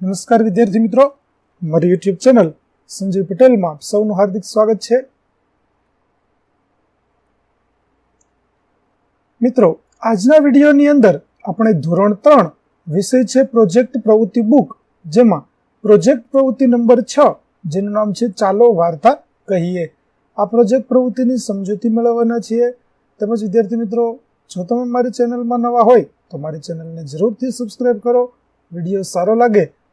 નમસ્કાર વિદ્યાર્થી મિત્રો. મારી યુટ્યુબ ચેનલ સંજય પટેલમાં સૌનું હાર્દિક સ્વાગત છે. મિત્રો, આજના વિડીયોની અંદર આપણે ધોરણ ત્રણ વિષય છે પ્રોજેક્ટ પ્રવૃત્તિ બુક જેમાં પ્રોજેક્ટ પ્રવૃત્તિ નંબર છ, જેનું નામ છે ચાલો વાર્તા કહીએ. આ પ્રોજેક્ટ પ્રવૃત્તિની સમજૂતી મેળવવાના છીએ. તેમજ વિદ્યાર્થી મિત્રો, જો તમે મારી ચેનલમાં નવા હોય, તો મારી ચેનલને જરૂરથી સબસ્ક્રાઈબ કરો. વીડિયો સારો લાગે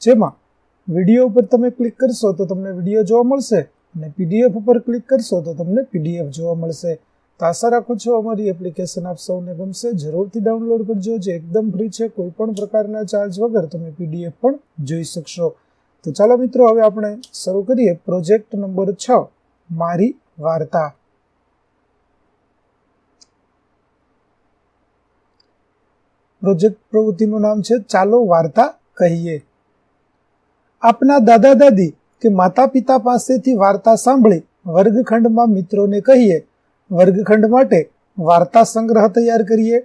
જેમાં વીડિયો ઉપર તમે ક્લિક કરશો તો તમને વીડિયો જોવા મળશે અને પીડીએફ ઉપર ક્લિક કરશો તો તમને પીડીએફ જોવા મળશે. તો આશા રાખું છું અમારી એપ્લિકેશન આપ સૌને ગમશે. જરૂરથી ડાઉનલોડ કરજો. જે એકદમ ફ્રી છે, કોઈ પણ પ્રકારના ચાર્જ વગર તમે પીડીએફ પણ જોઈ શકશો. તો ચાલો મિત્રો, હવે આપણે શરૂ કરીએ પ્રોજેક્ટ નંબર છ, મારી વાર્તા. પ્રોજેક્ટ પ્રવૃત્તિનું નામ છે, ચાલો વાર્તા કહીએ. આપના દાદા દાદી કે માતા પિતા પાસેથી વાર્તા સાંભળી વર્ગખંડમાં મિત્રોને કહીએ, વર્ગખંડ માટે વાર્તા સંગ્રહ તૈયાર કરીએ.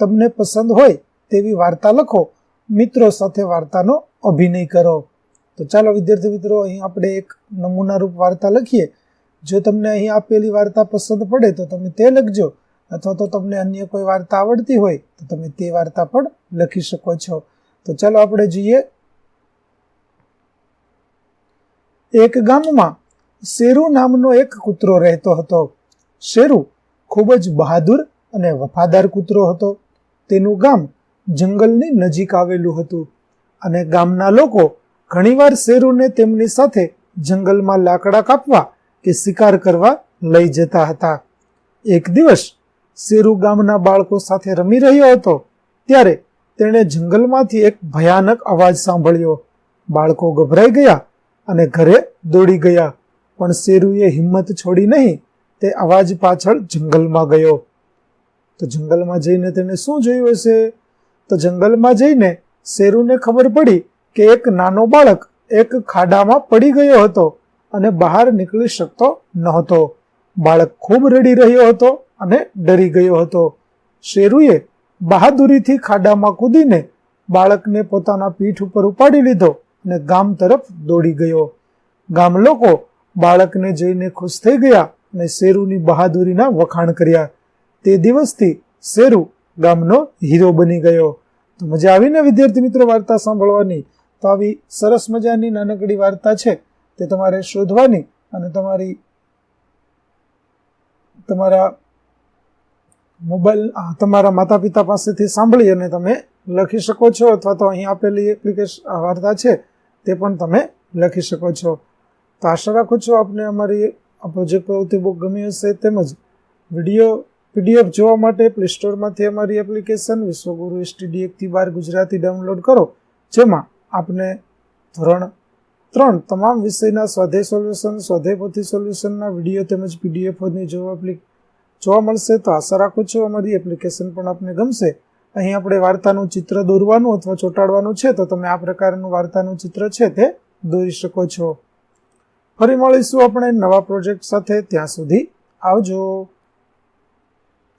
તમને પસંદ હોય તેવી વાર્તા લખો, મિત્રો સાથે વાર્તાનો અભિનય કરો. તો ચાલો વિદ્યાર્થી મિત્રો, અહીં આપણે એક નમૂના રૂપ વાર્તા લખીએ. જો તમને અહીં આપેલી વાર્તા પસંદ પડે તો તમે તે લખજો, અથવા તો તમને અન્ય કોઈ વાર્તા આવડતી હોય તો તમે તે વાર્તા પણ લખી શકો છો. તો ચાલો આપણે જોઈએ એક ગામમાં શેરુ નામનો એક કૂતરો રહેતો હતો. શેરુ ખૂબ જ બહાદુર અને વફાદાર કૂતરો હતો. તેનું ગામ જંગલની નજીક આવેલું હતું અને ગામના લોકો ઘણીવાર શેરુને તેમની સાથે જંગલમાં લાકડા કાપવા કે શિકાર કરવા લઈ જતા હતા. એક દિવસ શેરુ ગામના બાળકો સાથે રમી રહ્યો હતો. ત્યારે તેણે જંગલમાંથી એક ભયાનક અવાજ સાંભળ્યો. બાળકો ગભરાઈ ગયા અને ઘરે દોડી ગયા. પણ શેરુએ હિંમત છોડી નહીં, તે અવાજ પાછળ જંગલમાં ગયો. તો જંગલમાં જઈને તેને શું જોયું હશે? તો જંગલમાં જઈને શેરુને ખબર પડી કે એક નાનો બાળક એક ખાડામાં પડી ગયો હતો અને બહાર નીકળી શકતો નહોતો. બાળક ખૂબ રડી રહ્યો હતો અને ડરી ગયો હતો. શેરુએ બહાદુરીથી ખાડામાં કૂદીને બાળકને પોતાના પીઠ ઉપર ઉપાડી લીધો. અને ગામ તરફ દોડી ગયો. ગામ લોકો બાળકને જોઈને ખુશ થઈ ગયા અને શેરુની બહાદુરીના વખાણ કર્યા. તે દિવસથી શેરુ ગામનો હીરો બની ગયો. તો મજા આવીને વિદ્યાર્થી મિત્રો વાર્તા સાંભળવાની? તો આવી સરસ મજાની નાનકડી વાર્તા છે. તે તમારે શોધવાની અને તમારી તમારા મોબાઈલ તમારા માતા પિતા પાસેથી સાંભળી અને તમે લખી શકો છો અથવા તો અહીં આપેલી એપ્લિકેશન વાર્તા છે. તે પણ તમે લખી શકો છો. તો આશા રાખું છું આપને અમારી આ પ્રોજેક્ટ પ્રવૃત્તિ બુક ગમી હશે. તેમજ વીડિયો પીડીએફ જોવા માટે પ્લે સ્ટોરમાંથી અમારી એપ્લિકેશન વિશ્વગુરુ એસટીડી એકથી બાર ગુજરાતી ડાઉનલોડ કરો, જેમાં આપને ધોરણ ત્રણ તમામ વિષયના સ્વાધ્યાય સોલ્યુશન સ્વાધ્યાય પોથી સોલ્યુશનના વીડિયો તેમજ પીડીએફની જોવા જોવા મળશે. તો આશા રાખું છું અમારી એપ્લિકેશન પણ આપને ગમશે. અહીં આપણે વાર્તાનું ચિત્ર દોરવાનું અથવા ચોંટાડવાનું છે, તો તમે આ પ્રકારનું વાર્તાનું ચિત્ર છે તે દોરી શકો છો. ફરી મળીશું આપણે નવા પ્રોજેક્ટ સાથે. ત્યાં સુધી આવજો.